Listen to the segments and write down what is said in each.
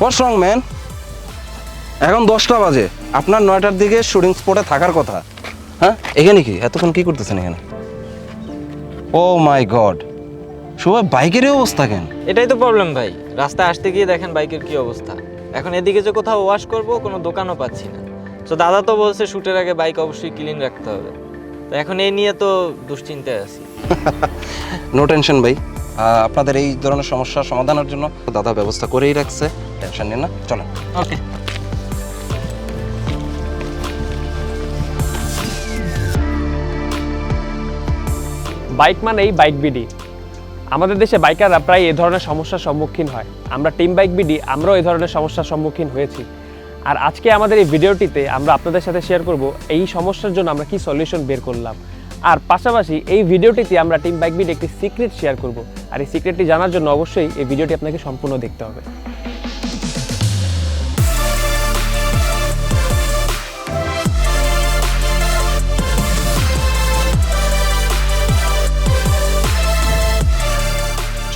হোয়াটস রং man এখন দশটা বাজে। আপনার নয়টার দিকে শুটিং স্পটে থাকার কথা। হ্যাঁ? এখানে কি? এতক্ষণ কি করতেছেন এখানে? ও মাই গড সবাই বাইকেরই অবস্থা কেন? এটাই তো প্রবলেম ভাই। রাস্তায় আসতে গিয়ে দেখেন বাইকের কি অবস্থা। এখন এদিকে যে কোথাও ওয়াশ করব কোনো দোকানও পাচ্ছি না। তো দাদা তো বলছে শুটের আগে বাইক অবশ্যই ক্লিন রাখতে হবে। তো এখন এই নিয়ে তো দুশ্চিন্তায় আছি। নো টেনশন ভাই। আপনাদের এই ধরনের সমস্যার সমাধানের জন্য দাদা ব্যবস্থা করেই রাখছে। টেনশন নিন না চলো। ওকে। বাইক মানেই বাইক বিডি। আমাদের দেশে বাইকাররা প্রায় এ ধরনের সমস্যার সম্মুখীন হয়। আমরা টিম বাইক বিডি আমরাও এই ধরনের সমস্যার সম্মুখীন হয়েছি। আর আজকে আমাদের এই ভিডিওটিতে আমরা আপনাদের সাথে শেয়ার করব এই সমস্যার জন্য আমরা কি সলিউশন বের করলাম। আর পাশাপাশি এই ভিডিওটিতে আমরা টিম বাইক বিডি একটি সিক্রেট শেয়ার করব। আর এই সিক্রেটটি জানার জন্য অবশ্যই এই ভিডিওটি আপনাকে সম্পূর্ণ দেখতে হবে।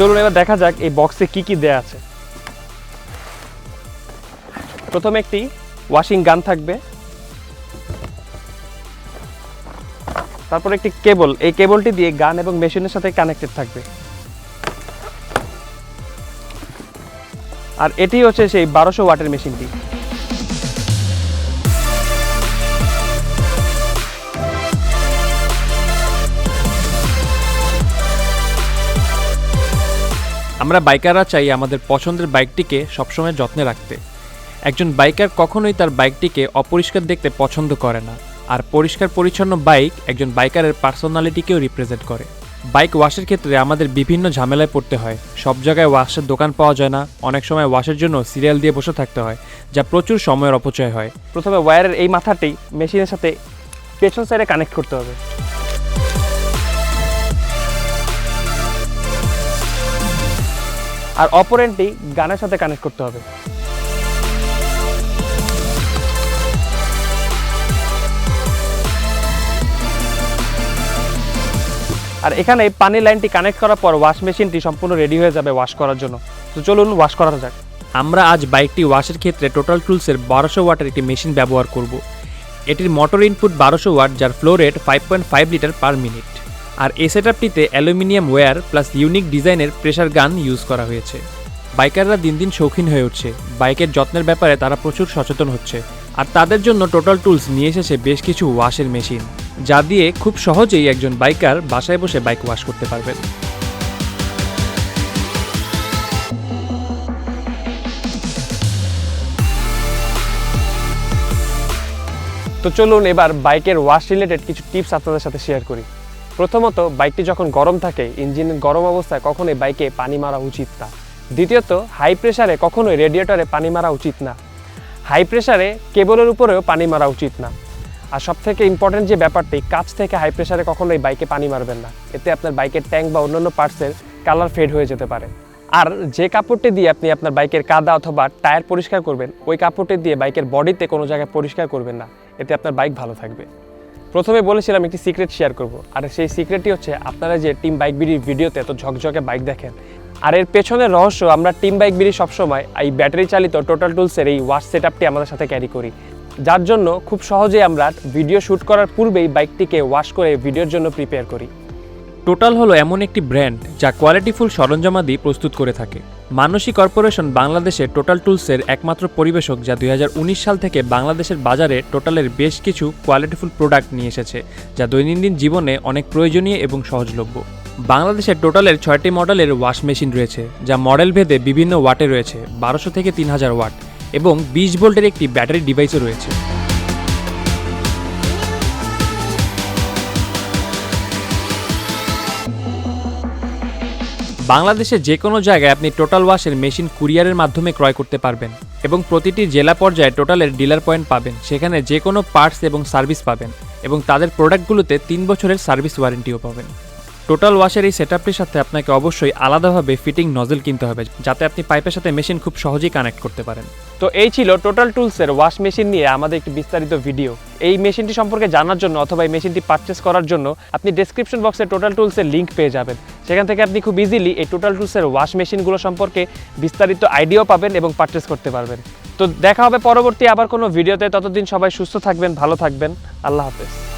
চলুন এবার দেখা যাক এই বক্সে কি কি দেয়া আছে। প্রথমে একটি ওয়াশিং গান থাকবে। তারপর একটি কেবল এই কেবলটি দিয়ে গান এবং মেশিনের সাথে কানেক্টেড থাকবে। আর এটি হচ্ছে সেই বারোশো ওয়াটের মেশিনটি আমরা বাইকাররা চাই আমাদের পছন্দের বাইকটিকে সবসময় যত্নে রাখতে। একজন বাইকার কখনোই তার বাইকটিকে অপরিষ্কার দেখতে পছন্দ করে না। আর পরিষ্কার পরিচ্ছন্ন বাইক একজন বাইকারের পার্সোনালিটিকেও রিপ্রেজেন্ট করে। বাইক ওয়াশের ক্ষেত্রে আমাদের বিভিন্ন ঝামেলায় পড়তে হয়। সব জায়গায় ওয়াশের দোকান পাওয়া যায় না। অনেক সময় ওয়াশের জন্য সিরিয়াল দিয়ে বসে থাকতে হয়, যা প্রচুর সময়ের অপচয় হয়। প্রথমে ওয়্যারের এই মাথাটি মেশিনের সাথে পেছন সাইডে কানেক্ট করতে হবে। আর অপর এন্ডটি গানের সাথে কানেক্ট করতে হবে। আর এখানে পানি লাইনটি কানেক্ট করার পর ওয়াশ মেশিনটি সম্পূর্ণ রেডি হয়ে যাবে ওয়াশ করার জন্য। তো চলুন ওয়াশ করা যাক। আমরা আজ বাইকটি ওয়াশের ক্ষেত্রে টোটাল টুলসের বারোশো ওয়াটের একটি মেশিন ব্যবহার করব। এটির মোটর ইনপুট বারোশো ওয়াট, যার flow rate five point five litre per minute আর এই সেটআপটিতে অ্যালুমিনিয়াম ওয়্যার প্লাস ইউনিক ডিজাইনের প্রেসার গান ইউজ করা হয়েছে। বাইকাররা দিন দিন শৌখিন হয়ে উঠছে। বাইকের যত্নের ব্যাপারে তারা প্রচুর সচেতন হচ্ছে। আর তাদের জন্য টোটাল টুলস নিয়ে এসেছে বেশ কিছু ওয়াশের মেশিন যা দিয়ে খুব সহজেই একজন বাইকার বাসায় বসে বাইক ওয়াশ করতে পারবেন। তো চলুন এবার বাইকের ওয়াশ রিলেটেড কিছু টিপস আপনাদের সাথে শেয়ার করি। প্রথমত, বাইকটি যখন গরম থাকে ইঞ্জিনের গরম অবস্থায় কখনোই বাইকে পানি মারা উচিত না। দ্বিতীয়ত হাই প্রেশারে কখনোই রেডিয়েটরে পানি মারা উচিত না। হাই প্রেশারে কেবলের উপরেও পানি মারা উচিত না। আর সব থেকে ইম্পর্টেন্ট যে ব্যাপারটি, কাছ থেকে হাই প্রেসারে কখনোই বাইকে পানি মারবেন না। এতে আপনার বাইকের ট্যাঙ্ক বা অন্যান্য পার্টসের কালার ফেড হয়ে যেতে পারে। আর যে কাপড়টি দিয়ে আপনি আপনার বাইকের কাদা অথবা টায়ার পরিষ্কার করবেন, ওই কাপড়টি দিয়ে বাইকের বডিতে কোনো জায়গায় পরিষ্কার করবেন না। এতে আপনার বাইক ভালো থাকবে। প্রথমে বলেছিলাম একটি সিক্রেট শেয়ার করব। আর সেই সিক্রেটটি হচ্ছে, আপনারা যে টিম বাইক বিডির ভিডিওতে এত ঝকঝকে বাইক দেখেন, আর এর পেছনের রহস্য, আমরা টিম বাইক বিডি সবসময় এই ব্যাটারি চালিত টোটাল টুলসের এই ওয়াশ সেটআপটি আমাদের সাথে ক্যারি করি। যার জন্য খুব সহজেই আমরা ভিডিও শ্যুট করার পূর্বেই বাইকটিকে ওয়াশ করে ভিডিওর জন্য প্রিপেয়ার করি। টোটাল হলো এমন একটি ব্র্যান্ড যা কোয়ালিটিফুল সরঞ্জামাদি প্রস্তুত করে থাকে। মানসী কর্পোরেশন বাংলাদেশের টোটাল টুলসের একমাত্র পরিবেশক যা দুই হাজার উনিশ সাল থেকে বাংলাদেশের বাজারে টোটালের বেশ কিছু কোয়ালিটিফুল প্রোডাক্ট নিয়ে এসেছে, যা দৈনন্দিন জীবনে অনেক প্রয়োজনীয় এবং সহজলভ্য। বাংলাদেশের টোটালের ছয়টি মডেলের ওয়াশ মেশিন রয়েছে, যা মডেল ভেদে বিভিন্ন ওয়াটে রয়েছে, বারোশো থেকে তিন হাজার ওয়াট, এবং বিশ ভোল্টের একটি ব্যাটারি ডিভাইসও রয়েছে। বাংলাদেশে যে কোনো জায়গায় আপনি টোটাল ওয়াশের মেশিন কুরিয়ারের মাধ্যমে ক্রয় করতে পারবেন এবং প্রতিটি জেলা পর্যায়ে টোটালের ডিলার পয়েন্ট পাবেন। সেখানে যে কোনো পার্টস এবং সার্ভিস পাবেন এবং তাদের প্রোডাক্টগুলোতে তিন বছরের সার্ভিস ওয়ারেন্টিও পাবেন। টোটাল ওয়াশের এই সেটআপটির সাথে আপনাকে অবশ্যই আলাদাভাবে ফিটিং নজেল কিনতে হবে, যাতে আপনি পাইপের সাথে মেশিন খুব সহজেই কানেক্ট করতে পারেন। তো এই ছিল টোটাল টুলসের ওয়াশ মেশিন নিয়ে আমাদের একটি বিস্তারিত ভিডিও এই মেশিনটি সম্পর্কে জানার জন্য অথবা এই মেশিনটি পারচেস করার জন্য আপনি ডেসক্রিপশন বক্সে টোটাল টুলসের লিঙ্ক পেয়ে যাবেন। সেখান থেকে আপনি খুব ইজিলি এই টোটাল টুলসের ওয়াশ মেশিনগুলো সম্পর্কে বিস্তারিত আইডিয়াও পাবেন এবং পারচেস করতে পারবেন। তো দেখা হবে পরবর্তী আবার কোনো ভিডিওতে ততদিন সবাই সুস্থ থাকবেন, ভালো থাকবেন। আল্লাহ হাফেজ।